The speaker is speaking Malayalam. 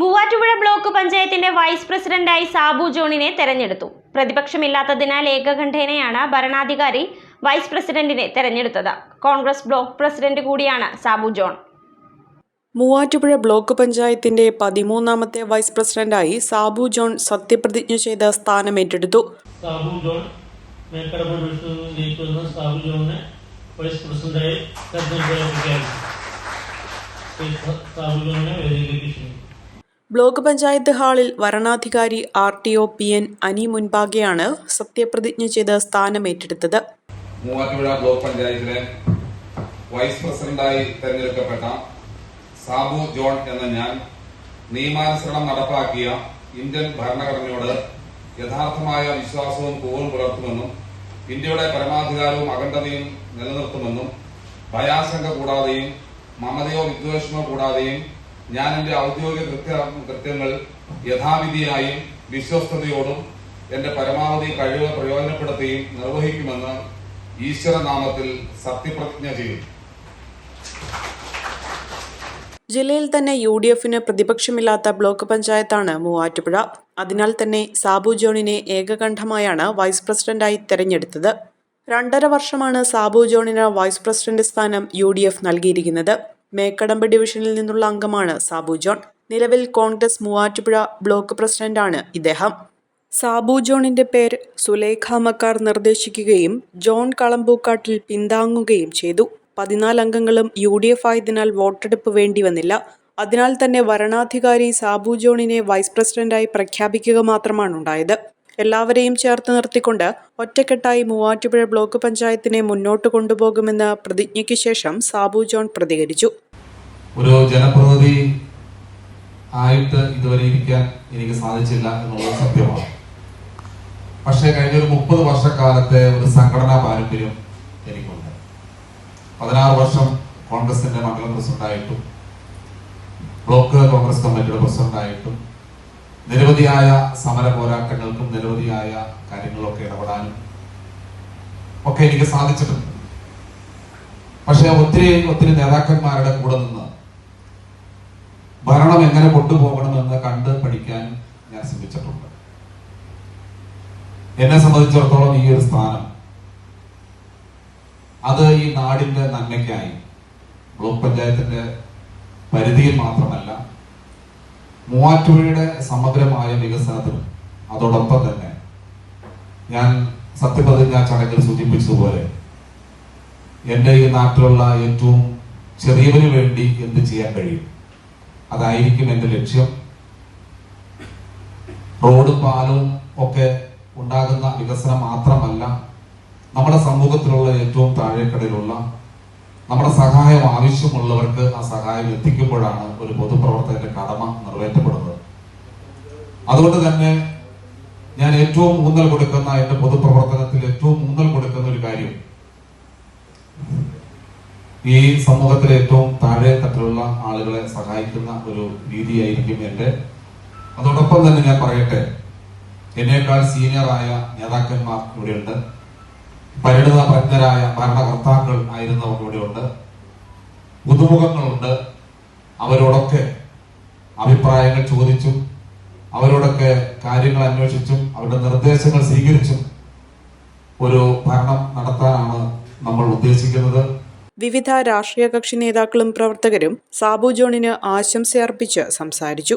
മൂവാറ്റുപുഴ ബ്ലോക്ക് പഞ്ചായത്തിന്റെ വൈസ് പ്രസിഡന്റായി സാബു ജോണിനെ തെരഞ്ഞെടുത്തു. പ്രതിപക്ഷമില്ലാത്തതിനാൽ ഏകകണ്ഠേനയാണ് ഭരണാധികാരി വൈസ് പ്രസിഡന്റിനെ തെരഞ്ഞെടുത്തത്. കോൺഗ്രസ് ബ്ലോക്ക് പ്രസിഡന്റ് കൂടിയാണ് സാബു ജോൺ. മൂവാറ്റുപുഴ ബ്ലോക്ക് പഞ്ചായത്തിന്റെ പതിമൂന്നാമത്തെ വൈസ് പ്രസിഡന്റായി സാബു ജോൺ സത്യപ്രതിജ്ഞ ചെയ്ത സ്ഥാനം ഏറ്റെടുത്തു. സാബു ജോൺ സാബു ജോണിനെ വൈസ് പ്രസിഡന്റായി സാബു ജോണിനെ വേദിയിലേക്ക് ക്ഷണിക്കുന്നു ബ്ലോക്ക് പഞ്ചായത്ത് ഹാളിൽ വരണാധികാരി R T O P N Ani മുൻപാകെയാണ് സത്യപ്രതിജ്ഞ ചെയ്ത് സ്ഥാനമേറ്റെടുത്തത് മൂവാറ്റുപുഴ ബ്ലോക്ക് പഞ്ചായത്തിലെ വൈസ് പ്രസിഡന്റായി തെരഞ്ഞെടുക്കപ്പെട്ട സാബു ജോൺ എന്ന ഞാൻ നിയമാനുസരണം നടപ്പാക്കിയ ഇന്ത്യൻ ഭരണഘടനയോട് യഥാർത്ഥമായ വിശ്വാസവും കൂറും പുലർത്തുമെന്നും ഇന്ത്യയുടെ പരമാധികാരവും അഖണ്ഡതയും നിലനിർത്തുമെന്നും ഭയാശങ്ക കൂടാതെയും മമതയോ വിദ്വേഷമോ കൂടാതെയും ഞാൻ എന്റെ ഔദ്യോഗിക കൃത്യ കൃത്യങ്ങൾ യഥാവിധിയായും വിശ്വസ്തയോടും എന്റെ പരമാവധി കഴിവ് പ്രയോജനപ്പെടുത്തിയും നിർവഹിക്കുമെന്ന് ഈശ്വരനാമത്തിൽ സത്യപ്രതിജ്ഞ ചെയ്യുന്നു. ജില്ലയിൽ തന്നെ യു ഡി എഫിന് പ്രതിപക്ഷമില്ലാത്ത ബ്ലോക്ക് പഞ്ചായത്താണ് മൂവാറ്റുപുഴ. അതിനാൽ തന്നെ സാബു ജോണിനെ ഏകകണ്ഠമായാണ് വൈസ് പ്രസിഡന്റായി തെരഞ്ഞെടുത്തത്. രണ്ടര വർഷമാണ് സാബു ജോണിന് വൈസ് പ്രസിഡന്റ് സ്ഥാനം യു ഡി എഫ് നൽകിയിരിക്കുന്നത്. മേക്കടമ്പ് ഡിവിഷനിൽ നിന്നുള്ള അംഗമാണ് സാബു ജോൺ. നിലവിൽ കോൺഗ്രസ് മൂവാറ്റുപുഴ ബ്ലോക്ക് പ്രസിഡന്റാണ് ഇദ്ദേഹം. സാബു ജോണിന്റെ പേര് സുലേഖ മക്കാർ നിർദ്ദേശിക്കുകയും ജോൺ കളമ്പൂക്കാട്ടിൽ പിന്താങ്ങുകയും ചെയ്തു. പതിനാല് അംഗങ്ങളും യു ഡി എഫ് ആയതിനാൽ വോട്ടെടുപ്പ് വേണ്ടി വന്നില്ല. അതിനാൽ തന്നെ വരണാധികാരി സാബു ജോണിനെ വൈസ് പ്രസിഡന്റായി പ്രഖ്യാപിക്കുക മാത്രമാണ് ഉണ്ടായത് എല്ലാവരെയും ചേർത്ത് നിർത്തിക്കൊണ്ട് ഒറ്റക്കെട്ടായി മൂവാറ്റുപുഴ ബ്ലോക്ക് പഞ്ചായത്തിനെ മുന്നോട്ട് കൊണ്ടുപോകുമെന്ന് പ്രതിജ്ഞയ്ക്ക് ശേഷം സാബു ജോൺ പ്രതികരിച്ചു. ഒരു ജനപ്രതിനിധി ആയിട്ട് ഇതുവരെ ഇരിക്കാൻ എനിക്ക് സാധിച്ചില്ല എന്നുള്ളത് സത്യമാണ്. പക്ഷേ കഴിഞ്ഞ ഒരു മുപ്പത് വർഷക്കാലത്തെ ഒരു സംഘടനാ പാരമ്പര്യം എനിക്കുണ്ട്. പതിനാറ് വർഷം കോൺഗ്രസിന്റെ മണ്ഡലം പ്രസിഡന്റായിട്ടും ബ്ലോക്ക് കോൺഗ്രസ് കമ്മിറ്റിയുടെ പ്രസിഡന്റായിട്ടും നിരവധിയായ സമര പോരാട്ടങ്ങൾക്കും നിരവധിയായ കാര്യങ്ങളിലൊക്കെ ഇടപെടാനും ഒക്കെ എനിക്ക് സാധിച്ചിട്ടുണ്ട്. പക്ഷെ ഒത്തിരി ഒത്തിരി നേതാക്കന്മാരുടെ കൂടെ നിന്ന് ഭരണം എങ്ങനെ കൊണ്ടുപോകണമെന്ന് കണ്ട് പഠിക്കാൻ ഞാൻ ശ്രമിച്ചിട്ടുണ്ട്. എന്നെ സംബന്ധിച്ചിടത്തോളം ഈ ഒരു സ്ഥാനം അത് ഈ നാടിന്റെ നന്മയ്ക്കായി ബ്ലോക്ക് പഞ്ചായത്തിന്റെ പരിധിയിൽ മാത്രമല്ല മൂവാറ്റുപുഴയുടെ സമഗ്രമായ വികസനത്തിനും അതോടൊപ്പം തന്നെ ഞാൻ സത്യപ്രതിജ്ഞാ ചടങ്ങിൽ സൂചിപ്പിച്ചതുപോലെ എന്റെ ഈ നാട്ടിലുള്ള ഏറ്റവും ചെറിയവന് വേണ്ടി എന്ത് ചെയ്യാൻ കഴിയും? അതായിരിക്കും എന്റെ ലക്ഷ്യം. റോഡും പാലവും ഒക്കെ ഉണ്ടാകുന്ന വികസനം മാത്രമല്ല നമ്മുടെ സമൂഹത്തിലുള്ള ഏറ്റവും താഴേക്കടയിലുള്ള നമ്മുടെ സഹായം ആവശ്യമുള്ളവർക്ക് ആ സഹായം എത്തിക്കുമ്പോഴാണ് ഒരു പൊതുപ്രവർത്തകന്റെ കടമ നിറവേറ്റപ്പെടുന്നത്. അതുകൊണ്ട് തന്നെ ഞാൻ ഏറ്റവും ഊന്നൽ കൊടുക്കുന്ന എന്റെ പൊതുപ്രവർത്തനത്തിൽ ഏറ്റവും ഊന്നൽ കൊടുക്കുന്ന ഒരു കാര്യം ഈ സമൂഹത്തിലെ ഏറ്റവും താഴെ തട്ടിലുള്ള ആളുകളെ സഹായിക്കുന്ന ഒരു രീതിയായിരിക്കും എന്റെ. അതോടൊപ്പം തന്നെ ഞാൻ പറയട്ടെ എന്നേക്കാൾ സീനിയറായ നേതാക്കന്മാർ ഇവിടെയുണ്ട്. പരിണിത പരിതരായ ഭരണകർത്താക്കൾ ആയിരുന്നവർ ഇവിടെയുണ്ട് പുതുമുഖങ്ങളുണ്ട്. അവരോടൊക്കെ അഭിപ്രായങ്ങൾ ചോദിച്ചും അവരോടൊക്കെ കാര്യങ്ങൾ അന്വേഷിച്ചും അവരുടെ നിർദ്ദേശങ്ങൾ സ്വീകരിച്ചും ഒരു ഭരണം നടത്താനാണ് നമ്മൾ ഉദ്ദേശിക്കുന്നത്. വിവിധ രാഷ്ട്രീയ കക്ഷി നേതാക്കളും പ്രവർത്തകരും സാബു ജോണിന് ആശംസയർപ്പിച്ച് സംസാരിച്ചു.